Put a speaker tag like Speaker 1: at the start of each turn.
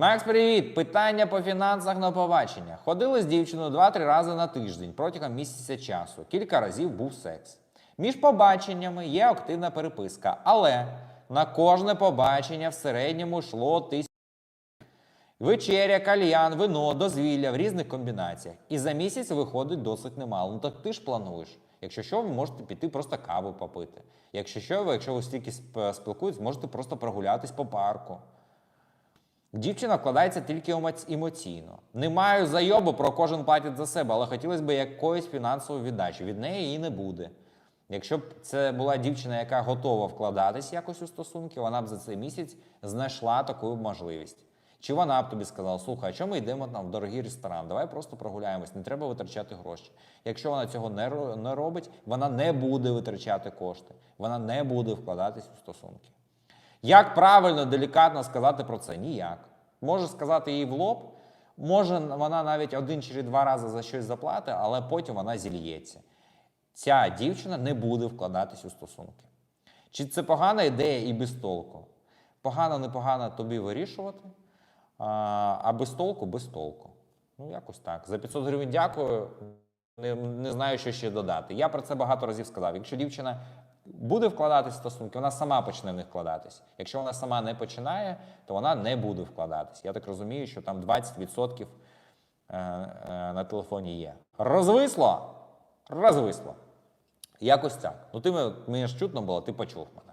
Speaker 1: Макс, привіт! Питання по фінансах на побачення. Ходили з дівчиною 2-3 рази на тиждень протягом місяця часу. Кілька разів був секс. Між побаченнями є активна переписка, але на кожне побачення в середньому йшло тисяч. Вечеря, кальян, вино, дозвілля в різних комбінаціях. І за місяць виходить досить немало. Ну так ти ж плануєш. Якщо що, ви можете піти просто каву попити. Якщо що, ви, якщо ви стільки сп- спілкуєтесь, можете просто прогулятись по парку. Дівчина вкладається тільки емоційно. Не маю зайобу про кожен платить за себе, але хотілося б якоїсь фінансової віддачі. Від неї її не буде. Якщо б це була дівчина, яка готова вкладатись якось у стосунки, вона б за цей місяць знайшла таку можливість. Чи вона б тобі сказала, слухай, а чому ми йдемо там в дорогий ресторан? Давай просто прогуляємось, не треба витрачати гроші. Якщо вона цього не, ро- не робить, вона не буде витрачати кошти, вона не буде вкладатись у стосунки. Як правильно, делікатно сказати про це? Ніяк. Може сказати їй в лоб, може вона навіть один чи два рази за щось заплатить, але потім вона зільється. Ця дівчина не буде вкладатись у стосунки. Чи це погана ідея і без толку? Погано, непогано тобі вирішувати, а, без толку без толку. Ну, якось так. За 500 гривень дякую. Не, не знаю, що ще додати. Я про це багато разів сказав. Якщо дівчина буде вкладатись в стосунки, вона сама почне в них вкладатись. Якщо вона сама не починає, то вона не буде вкладатись. Я так розумію, що там 20% е, е, на телефоні є. Розвисло? Розвисло. Якось так. Ну, ти мені ж чутно було, ти почув мене.